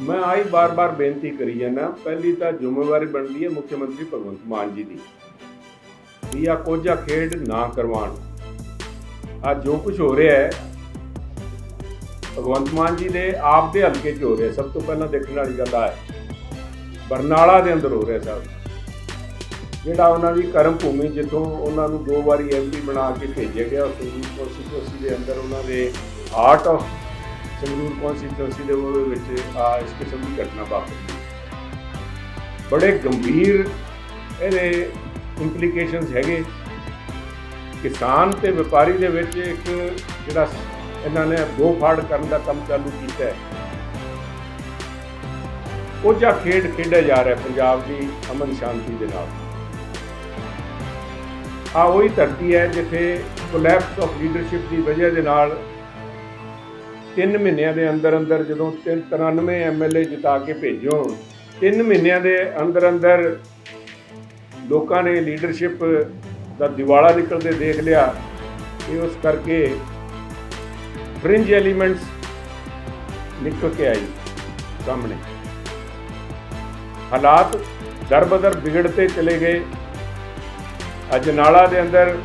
ਮੈਂ ਆਈ ਬਾਰ-ਬਾਰ ਬੇਨਤੀ ਕਰੀ ਜਾਂਦਾ, ਪਹਿਲੀ ਤਾਂ ਜ਼ਿੰਮੇਵਾਰੀ ਬਣਦੀ ਹੈ ਮੁੱਖ ਮੰਤਰੀ ਭਗਵੰਤ ਮਾਨ ਜੀ ਦੀ, ਵੀ ਆ ਕੋਝਾ ਖੇਡ ਨਾ ਕਰਵਾਉਣ। ਆ ਜੋ ਕੁਝ ਹੋ ਰਿਹਾ ਹੈ, ਭਗਵੰਤ ਮਾਨ ਜੀ ਦੇ ਆਪ ਦੇ ਹਲਕੇ 'ਚ ਹੋ ਰਿਹਾ, ਸਭ ਤੋਂ ਪਹਿਲਾਂ ਦੇਖਣ ਵਾਲੀ ਗੱਲ ਆ ਹੈ। ਬਰਨਾਲਾ ਦੇ ਅੰਦਰ ਹੋ ਰਿਹਾ ਸਭ। ਜਿਹੜਾ ਉਹਨਾਂ ਦੀ ਕਰਮ ਭੂਮੀ ਜਿੱਥੋਂ ਉਹਨਾਂ ਨੂੰ ਦੋ ਵਾਰੀ ਐਮਪੀ ਬਣਾ ਕੇ ਭੇਜਿਆ ਗਿਆ, ਉਸ ਕੌਂਸਟੀਟਿਊਂਸੀ ਦੇ ਅੰਦਰ ਉਹਨਾਂ ਦੇ ਆਰਟ ਆਫ ਸੰਗਰੂਰ ਕੌਂਸਟੀਟਿਊਂਸੀ ਦੇ ਵਿੱਚ ਆ ਇਸ ਕਿਸਮ ਦੀ ਘਟਨਾ ਵਾਪਰੀ। ਬੜੇ ਗੰਭੀਰ ਇਹਦੇ ਇੰਪਲੀਕੇਸ਼ਨਸ ਹੈਗੇ। ਕਿਸਾਨ ਤੇ ਵਪਾਰੀ ਦੇ ਵਿੱਚ ਇੱਕ ਜਿਹੜਾ ਇਹਨਾਂ ਨੇ ਦੋ ਫਾੜ ਕਰਨ ਦਾ ਕੰਮ ਚਾਲੂ ਕੀਤਾ ਹੈ। ਉਹ ਜਿਹਾ ਖੇਡ ਖੇਡਿਆ ਜਾ ਰਿਹਾ ਪੰਜਾਬ ਦੀ ਅਮਨ ਸ਼ਾਂਤੀ ਦੇ ਨਾਲ। ਆ ਉਹੀ ਧਰਤੀ ਹੈ ਜਿੱਥੇ ਕੋਲੈਪਸ ਆਫ ਲੀਡਰਸ਼ਿਪ ਦੀ ਵਜ੍ਹਾ ਦੇ ਨਾਲ 3 ਮਹੀਨਿਆਂ ਦੇ ਅੰਦਰ ਅੰਦਰ ਜਦੋਂ 93 ਐਮਐਲਏ ਜਿਤਾ ਕੇ ਭੇਜੋ 3 ਮਹੀਨਿਆਂ ਦੇ ਅੰਦਰ ਅੰਦਰ ਲੋਕਾਂ ਨੇ ਲੀਡਰਸ਼ਿਪ ਦਾ ਦਿਵਾਲਾ ਨਿਕਲਦੇ ਦੇਖ ਲਿਆ। ਇਹ ਉਸ ਕਰਕੇ ਫ੍ਰਿੰਜ ਐਲੀਮੈਂਟਸ ਨਿਕਲ ਕੇ ਆਈ ਸਾਹਮਣੇ। ਹਾਲਾਤ ਦਰਬਦਰ ਵਿਗੜਤੇ ਚਲੇ ਗਏ। ਅਜਨਾਲਾ ਦੇ ਅੰਦਰ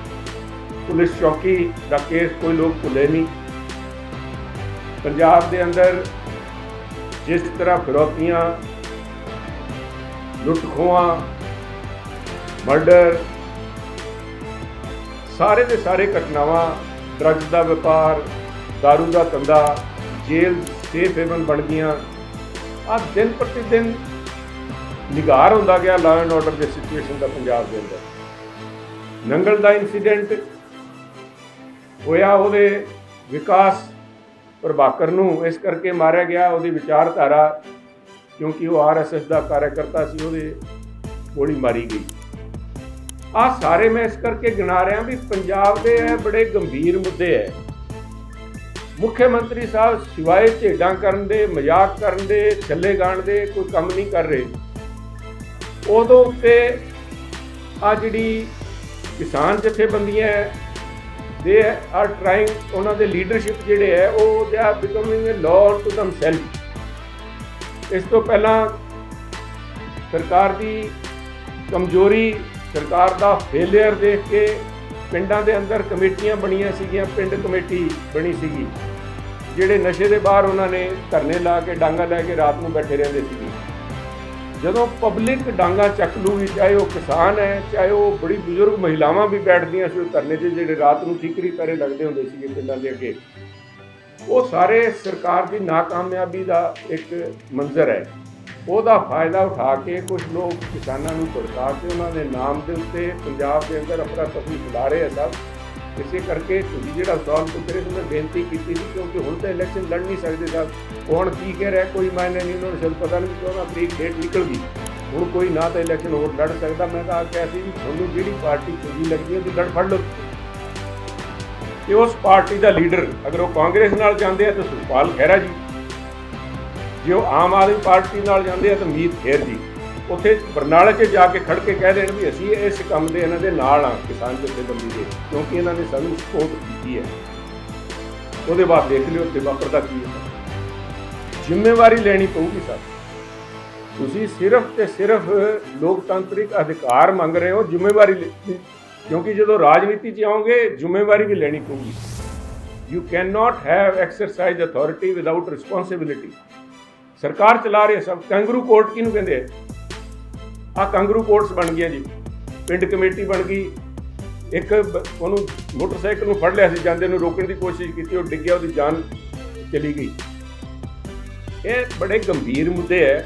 ਪੁਲਿਸ ਚੌਕੀ ਦਾ ਕੇਸ ਕੋਈ ਲੋਕ ਭੁੱਲੇ ਨਹੀਂ। ਪੰਜਾਬ ਦੇ ਅੰਦਰ ਜਿਸ ਤਰ੍ਹਾਂ ਫਿਰੌਤੀਆਂ ਲੁੱਟ ਖੋਹਾਂ ਮਰਡਰ, ਸਾਰੇ ਦੇ ਸਾਰੇ ਘਟਨਾਵਾਂ ਡਰੱਗਸ ਦਾ ਵਪਾਰ, दारू ਦਾ ਧੰਦਾ, ਜੇਲ੍ਹ, ਸੇਫ ਹੈਵਨ ਬਣ ਗਈਆਂ। ਆ ਦਿਨ ਪ੍ਰਤੀ ਦਿਨ ਨਿਗਾਰ ਹੁੰਦਾ ਗਿਆ ਲਾਅ ਐਂਡ ਆਰਡਰ ਦੇ ਸਿਚੁਏਸ਼ਨ ਦਾ ਪੰਜਾਬ ਦੇ ਅੰਦਰ। ਨੰਗਲ ਦਾ ਇਨਸੀਡੈਂਟ ਹੋਇਆ ਉਹਦੇ ਵਿਕਾਸ ਪ੍ਰਭਾਕਰ ਨੂੰ ਇਸ ਕਰਕੇ ਮਾਰਿਆ ਗਿਆ ਉਹਦੀ ਵਿਚਾਰਧਾਰਾ, ਕਿਉਂਕਿ ਉਹ ਆਰਐਸਐਸ ਦਾ ਕਾਰਜਕਰਤਾ ਸੀ, ਉਹਦੇ ਗੋਲੀ ਮਾਰੀ ਗਈ। ਆ ਸਾਰੇ ਮੈਂ ਇਸ ਕਰਕੇ ਗਿਣਾ ਰਿਹਾ ਵੀ ਪੰਜਾਬ ਦੇ ਇਹ ਬੜੇ ਗੰਭੀਰ ਮੁੱਦੇ ਹੈ ਮੁੱਖ ਮੰਤਰੀ ਸਾਹਿਬ ਸਿਵਾਏ ਝੇਡਾਂ ਕਰਨ ਦੇ, ਮਜ਼ਾਕ ਕਰਨ ਦੇ, ਛੱਲੇ ਗਾਣ ਦੇ ਕੋਈ ਕੰਮ ਨਹੀਂ ਕਰ ਰਹੇ। ਉਦੋਂ ਉੱਤੇ ਆ ਜਿਹੜੀ ਕਿਸਾਨ ਜਥੇਬੰਦੀਆਂ ਦੇ ਆਰ ਟ੍ਰਾਈਂਗ ਉਹਨਾਂ ਦੇ ਲੀਡਰਸ਼ਿਪ ਜਿਹੜੇ ਹੈ, ਉਹ they are becoming a law to themself ਇਸ ਤੋਂ ਪਹਿਲਾਂ ਸਰਕਾਰ ਦੀ ਕਮਜ਼ੋਰੀ, ਸਰਕਾਰ ਦਾ ਫੇਲਿਅਰ ਦੇਖ ਕੇ ਪਿੰਡਾਂ ਦੇ ਅੰਦਰ ਕਮੇਟੀਆਂ ਬਣੀਆਂ ਸੀਗੀਆਂ, ਪਿੰਡ ਕਮੇਟੀ ਬਣੀ ਸੀਗੀ। ਜਿਹੜੇ ਨਸ਼ੇ ਦੇ ਬਾਹਰ ਉਹਨਾਂ ਨੇ ਧਰਨੇ ਲਾ ਕੇ ਡਾਂਗਾ ਲੈ ਕੇ ਰਾਤ ਨੂੰ ਬੈਠੇ ਰਹਿੰਦੇ ਸੀਗੇ। ਜਦੋਂ ਪਬਲਿਕ ਡਾਂਗਾ ਚੱਕ ਲੂਗੀ, ਚਾਹੇ ਉਹ ਕਿਸਾਨ ਹੈ, ਚਾਹੇ ਉਹ ਬੜੀ ਬਜ਼ੁਰਗ ਮਹਿਲਾਵਾਂ ਵੀ ਬੈਠਦੀਆਂ ਸੀ ਉਹ ਧਰਨੇ 'ਤੇ, ਜਿਹੜੇ ਰਾਤ ਨੂੰ ਠੀਕਰੀ ਪੈਰੇ ਲੱਗਦੇ ਹੁੰਦੇ ਸੀਗੇ ਪਿੰਡਾਂ ਦੇ ਅੱਗੇ, ਉਹ ਸਾਰੇ ਸਰਕਾਰ ਦੀ ਨਾਕਾਮਯਾਬੀ ਦਾ ਇੱਕ ਮੰਜ਼ਰ ਹੈ। ਉਹਦਾ ਫਾਇਦਾ ਉਠਾ ਕੇ ਕੁਝ ਲੋਕ ਕਿਸਾਨਾਂ ਨੂੰ ਭੜਕਾ ਕੇ ਉਹਨਾਂ ਦੇ ਨਾਮ ਦੇ ਉੱਤੇ ਪੰਜਾਬ ਦੇ ਅੰਦਰ ਅਫਰਾ ਤਫਰੀ ਫੈਲਾ ਰਹੇ ਆ ਸਭ। ਇਸੇ ਕਰਕੇ ਤੁਸੀਂ ਜਿਹੜਾ ਸਵਾਲ ਪੁੱਛ ਰਹੇ ਸੀ ਮੈਂ ਬੇਨਤੀ ਕੀਤੀ ਸੀ ਕਿਉਂਕਿ ਹੁਣ ਤਾਂ ਇਲੈਕਸ਼ਨ ਲੜ ਨਹੀਂ ਸਕਦੇ ਸਭ ਕੌਣ ਕੀ ਕਹਿ ਰਿਹਾ, ਕੋਈ ਮਾਇਨੇ ਨਹੀਂ ਉਹਨਾਂ ਨੂੰ, ਸ਼ਾਇਦ ਪਤਾ ਨਹੀਂ ਕਿ ਤਰੀਕ ਡੇਟ ਨਿਕਲ ਗਈ। ਹੁਣ ਕੋਈ ਨਾ ਤਾਂ ਇਲੈਕਸ਼ਨ ਹੋਰ ਲੜ ਸਕਦਾ, ਮੈਂ ਤਾਂ ਕਿਹਾ ਸੀ, ਤੁਹਾਨੂੰ ਜਿਹੜੀ ਪਾਰਟੀ ਚੰਗੀ ਲੱਗਦੀ ਹੈ, ਉਹਦੀ ਲੜ ਫੜ ਲਓ। ਤੇ ਉਸ ਪਾਰਟੀ ਦਾ ਲੀਡਰ, ਅਗਰ ਉਹ ਕਾਂਗਰਸ ਨਾਲ ਜਾਂਦੇ ਆ, ਤਾਂ ਸੁਖਪਾਲ ਖਹਿਰਾ ਜੀ। ਜੇ ਉਹ ਆਮ ਆਦਮੀ ਪਾਰਟੀ ਨਾਲ ਜਾਂਦੇ ਆ, ਤਾਂ ਮੀਤ ਖੇਰ ਜੀ। ਉੱਥੇ ਬਰਨਾਲੇ 'ਚ ਜਾ ਕੇ ਖੜ ਕੇ ਕਹਿ ਦੇਣ ਵੀ ਅਸੀਂ ਇਸ ਕੰਮ ਦੇ ਇਹਨਾਂ ਦੇ ਨਾਲ ਆ ਕਿਸਾਨ ਜਥੇਬੰਦੀ ਦੇ, ਕਿਉਂਕਿ ਇਹਨਾਂ ਨੇ ਸਾਨੂੰ ਸਪੋਰਟ ਕੀਤੀ ਹੈ। ਉਹਦੇ ਬਾਅਦ ਦੇਖ ਲਿਓ ਤੇ ਵਾਪਰਦਾ ਕੀ ਹੈ। ਜ਼ਿੰਮੇਵਾਰੀ ਲੈਣੀ ਪਊਗੀ ਸਰ। ਤੁਸੀਂ ਸਿਰਫ ਤੇ ਸਿਰਫ ਲੋਕਤੰਤਰਿਕ ਅਧਿਕਾਰ ਮੰਗ ਰਹੇ ਹੋ, ਜ਼ਿੰਮੇਵਾਰੀ ਕਿਉਂਕਿ ਜਦੋਂ ਰਾਜਨੀਤੀ 'ਚ ਆਓਗੇ, ਜ਼ਿੰਮੇਵਾਰੀ ਵੀ ਲੈਣੀ ਪਊਗੀ। You can not have exercise authority without responsibility ਸਰਕਾਰ ਚਲਾ ਰਹੀ ਹੈ ਸਭ ਕੰਗਰੂ ਕੋਰਟ ਕਿਹਨੂੰ ਕਹਿੰਦੇ ਆ? ਆ ਕੰਗਰੂ ਕੋਰਟਸ ਬਣ ਗਈਆਂ ਜੀ। ਪਿੰਡ ਕਮੇਟੀ ਬਣ ਗਈ। ਇੱਕ ਉਹਨੂੰ ਮੋਟਰਸਾਈਕਲ ਨੂੰ ਫੜ ਲਿਆ ਸੀ, ਜਾਂਦੇ ਨੂੰ ਰੋਕਣ ਦੀ ਕੋਸ਼ਿਸ਼ ਕੀਤੀ, ਉਹ ਡਿੱਗਿਆ, ਉਹਦੀ ਜਾਨ ਚਲੀ ਗਈ। ਇਹ ਬੜੇ ਗੰਭੀਰ ਮੁੱਦੇ ਹੈ